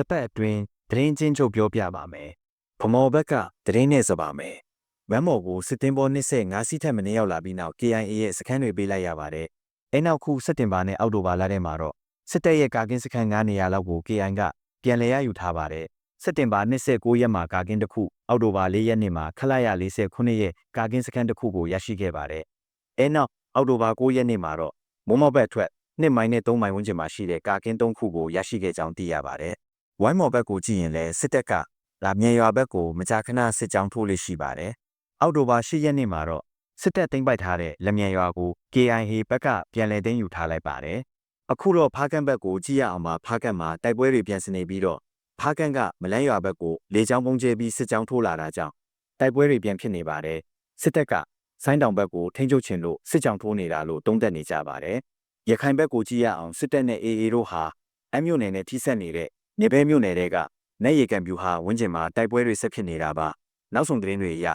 တစ်ပတ်အတွင်းသတင်းချင်းချုပ်ပြောပြပါမယ်။ဗမော်ဘက်ကသတင်းနဲ့စပါမယ်။မမ်မော်ကိုစစ်တင်ပေါ်25စီးထက်မနည်းရောက်လာပြီးနောက် KIA ရဲ့စခန်းတွေပေးလိုက်ရပါတယ်။အဲနောက်ခုစက်တင်ဘာနဲ့အောက်တိုဘာလထဲမှာတော့စစ်တပ်ရဲ့ကာကင်းစခန်း9နေရာလောက်ကို KI ကပြန်လည်ရယူထားပါတယ်။စက်တင်ဘာ29ရက်မှာကာကင်းတစ်ခုအောက်တိုဘာ4ရက်နေ့မှာခလာရ49ရက်ကာကင်းစခန်းတစ်ခုကိုရရှိခဲ့ပါတယ်။အဲနောက်အောက်တိုဘာ9ရက်နေ့မှာတော့မုံမော့ဘက်ထွက်2မိုင်နဲ့3မိုင်ဝန်းကျင်မှာရှိတဲ့ကာကင်း3ခုကိုရရှိခဲ့ကြောင်းသိရပါတယ်။ ဝိုင်းမော်ဘက်ကိုကြည့်ရင်လည်းစစ်တပ်ကလာမြေရွာဘက်ကိုမကြာခဏစစ်ကြောင်းထိုးလို့ရှိပါတယ်။အောက်တိုဘာ10ရက်နေ့မှာတော့စစ်တပ်သိမ်းပိုက်ထားတဲ့လက်မြန်ရွာကို KIA ဘက်ကပြန်လည်သိမ်းယူထားလိုက်ပါတယ်။အခုတော့ဖားကန်ဘက်ကိုကြည့်ရအောင်ပါဖားကန်မှာတိုက်ပွဲတွေပြန်စနေပြီးတော့ဖားကန်ကမလန်းရွာဘက်ကိုလေကြောင်းပုံကျဲပြီးစစ်ကြောင်းထိုးလာတာကြောင့်တိုက်ပွဲတွေပြန်ဖြစ်နေပါတယ်။စစ်တပ်ကဆိုင်းတောင်ဘက်ကိုထိန်းချုပ်ချင်လို့စစ်ကြောင်းထိုးနေတာလို့တုံးသက်နေကြပါတယ်။ရခိုင်ဘက်ကိုကြည့်ရအောင်စစ်တပ်နဲ့ AA တို့ဟာအမျိုးနယ်နဲ့ထိစပ်နေတဲ့ မြေဘဲမြို့နယ်တွေကနေရီကံပြူဟာဝင်းကျင်မှာတိုက်ပွဲတွေဆက်ဖြစ်နေတာပါနောက်ဆုံးသတင်းတွေအရ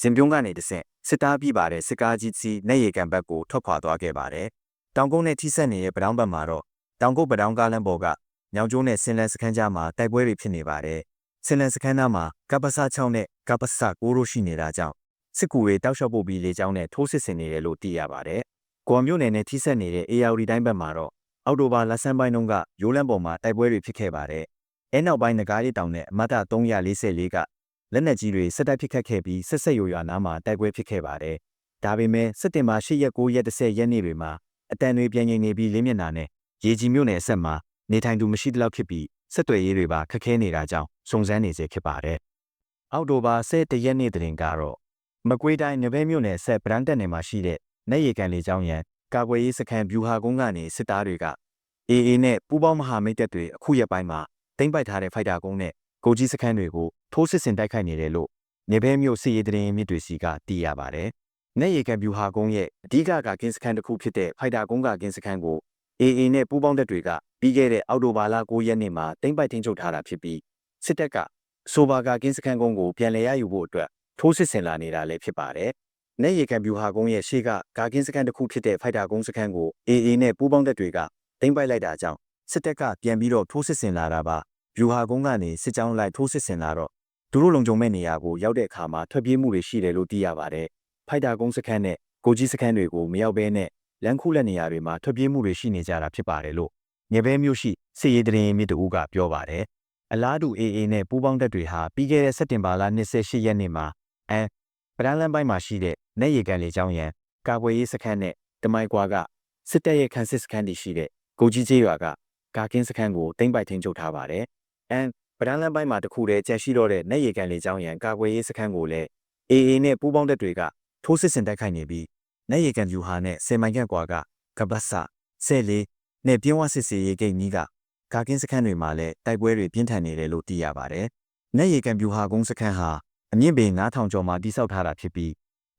ဇင်ပြုံးကနေတဆင့်စစ်သားပြပါတဲ့စစ်ကားကြီးစီနေရီကံဘက်ကိုထွက်ခွာသွားခဲ့ပါတယ်တောင်ကုန်းနဲ့ထိစပ်နေတဲ့ပတောင်းဘက်မှာတော့တောင်ကုန်းပတောင်းကားလမ်းပေါ်ကညောင်ကျိုးနဲ့ဆင်လန်စခန်းကြားမှာတိုက်ပွဲတွေဖြစ်နေပါတယ်ဆင်လန်စခန်းသားမှာကပ္ပစ6နဲ့ကပ္ပစ9တို့ရှိနေတာကြောင့်စစ်ကူတွေတောက်လျှောက်ပို့ပြီးလေကြောင်းနဲ့ထိုးစစ်ဆင်နေတယ်လို့သိရပါတယ်။ကွန်မြို့နယ်နဲ့ထိစပ်နေတဲ့ ARD တိုင်းဘက်မှာတော့ အော်တိုဘာလက်ဆန်းပိုင်းတုန်းကရိုးလန်းပေါ်မှာတိုက်ပွဲတွေဖြစ်ခဲ့ပါတယ်။အဲနောက်ပိုင်းငကားရီတောင်နဲ့အမတ်တာ344ကလက်နက်ကြီးတွေစစ်တပ်ဖြစ်ခတ်ခဲ့ပြီးဆက်ဆက်ရွရွနားမှာတိုက်ပွဲဖြစ်ခဲ့ပါတယ်။ဒါပေမဲ့စက်တင်ဘာ10ရက်9ရက်10ရက်နေ့တွေမှာအတန်တွေပြန်ငြိမ်နေပြီးလင်းမျက်နှာနဲ့ရေကြီးမြို့နယ်အဆက်မှာနေထိုင်သူမရှိသလောက်ဖြစ်ပြီးဆက်သွယ်ရေးတွေပါခက်ခဲနေတာကြောင့်စုံစမ်းနေစေဖြစ်ပါတယ်။အောက်တိုဘာ10ရက်နေ့တင်ကတော့မကွေးတိုင်းနဘဲမြို့နယ်ဆက်ဗရန်တက်နယ်မှာရှိတဲ့နေရီကန်လေကြောင်းရန် ကာကွယ်ရေးစခန်းဗျူဟာကုန်းကနေစစ်သားတွေက AA နဲ့ပူးပေါင်းမဟာမိတ်တပ်တွေအခုရက်ပိုင်းမှာတင်ပိုက်ထားတဲ့ဖိုက်တာကုန်းနဲ့ကိုကြီးစခန်းတွေကိုထိုးစစ်ဆင်တိုက်ခိုက်နေတယ်လို့နေဘဲမြို့စစ်ရေးတရင်မြစ်တွေစီကသိရပါတယ်။နေရီကန်ဗျူဟာကုန်းရဲ့အဓိကကကင်းစခန်းတစ်ခုဖြစ်တဲ့ဖိုက်တာကုန်းကကင်းစခန်းကို AA နဲ့ပူးပေါင်းတပ်တွေကပြီးခဲ့တဲ့အောက်တိုဘာလ9ရက်နေ့မှာတင်ပိုက်ထိန်းချုပ်ထားတာဖြစ်ပြီးစစ်တပ်ကဆိုဘာကကင်းစခန်းကုန်းကိုပြန်လည်ရယူဖို့အတွက်ထိုးစစ်ဆင်လာနေတာလည်းဖြစ်ပါတယ်။ နေရီကန်ဗျူဟာကုန်းရဲ့ရှေ့ကဂါကင်းစခန်းတစ်ခုဖြစ်တဲ့ဖိုက်တာကုန်းစခန်းကို AA နဲ့ပူးပေါင်းတပ်တွေကတင်ပိုက်လိုက်တာကြောင့်စစ်တပ်ကပြန်ပြီးတော့ထိုးစစ်ဆင်လာတာပါ။ဗျူဟာကုန်းကနေစစ်ကြောင်းလိုက်ထိုးစစ်ဆင်လာတော့သူတို့လုံခြုံမဲ့နေရာကိုရောက်တဲ့အခါမှာထွက်ပြေးမှုတွေရှိတယ်လို့သိရပါတယ်။ဖိုက်တာကုန်းစခန်းနဲ့ကိုကြီးစခန်းတွေကိုမရောက်ဘဲနဲ့လမ်းခုလက်နေရာတွေမှာထွက်ပြေးမှုတွေရှိနေကြတာဖြစ်ပါတယ်လို့ငဘဲမျိုးရှိစစ်ရေးတရင်မြစ်တူကပြောပါတယ်။အလားတူ AA နဲ့ပူးပေါင်းတပ်တွေဟာပြီးခဲ့တဲ့စက်တင်ဘာလ28ရက်နေ့မှာအဲ ပဒန်းလမ်းပိုင်းမှာရှိတဲ့နေရီကန်လေကျောင်းရန်ကာကွယ်ရေးစခန်းနဲ့တမိုင်ကွာကစစ်တပ်ရဲ့ခန်းစစ်စခန်းတည်ရှိတဲ့ကိုကြီးကျေးရွာကကာကင်းစခန်းကိုတင်ပိုက်ထိန်းချုပ်ထားပါတယ်။အမ်ပဒန်းလမ်းပိုင်းမှာတခုတည်းကျန်ရှိတော့တဲ့နေရီကန်လေကျောင်းရန်ကာကွယ်ရေးစခန်းကိုလည်း AA နဲ့ပူးပေါင်းတပ်တွေကထိုးစစ်ဆင်တိုက်ခိုက်နေပြီးနေရီကန်ဗျူဟာနဲ့ဆယ်မိုင်ခန့်ကွာကကပတ်ဆဆဲလေးနဲ့ပြင်းဝစစ်စီရေးဂိတ်ကြီးကကာကင်းစခန်းတွေမှာလည်းတိုက်ပွဲတွေပြင်းထန်နေတယ်လို့သိရပါတယ်။နေရီကန်ဗျူဟာကုန်းစခန်းဟာ အမြင့်ပေ9000ကျော်မှာတိစောက်ထားတာဖြစ်ပြီး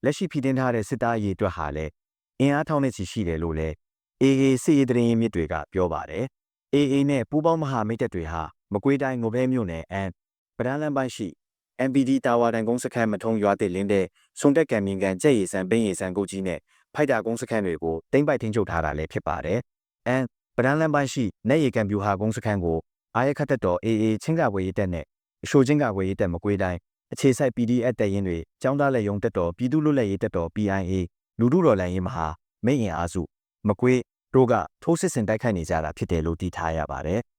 လက်ရှိဖိတင်းထားတဲ့စစ်သားအရေးအတွက်ဟာလည်းအင်အားထောင်နဲ့ချီရှိတယ်လို့လည်း AA စစ်ရေးတရင်မြစ်တွေကပြောပါတယ်။ AA နဲ့ပူးပေါင်းမဟာမိတ်တပ်တွေဟာမကွေးတိုင်းငိုဘဲမြို့နယ်အန်ပဒန်းလမ်းပိုင်းရှိ MPD တာဝါတန်ကုန်းစခန်းမထုံရွာတစ်လင်းတဲ့စုံတက်ကံမြင်ကန်ကြက်ရည်စံပင်းရည်စံကုတ်ကြီးနဲ့ဖိုက်တာကုန်းစခန်းတွေကိုတိမ့်ပိုက်ထိန်းချုပ်ထားတာလည်းဖြစ်ပါတယ်။အန်ပဒန်းလမ်းပိုင်းရှိနေရီကံပြူဟာကုန်းစခန်းကိုအာရခတ်တက်တော် AA ချင်းကဝေးရေးတပ်နဲ့အရှိုချင်းကဝေးရေးတပ်မကွေးတိုင်း အခြေစိုက် PDF တပ်ရင်းတွေចောင်းသားလက်ယုံတက်တော်ပြည်သူ့လွတ်လပ်ရေးတက်တော် PIA လူထုတော်လှန်ရေးမဟာမိတ်ရင်အားစုမကွေးတို့ကထိုးစစ်ဆင်တိုက်ခိုက်နေကြတာဖြစ်တယ်လို့သိထားရပါတယ်။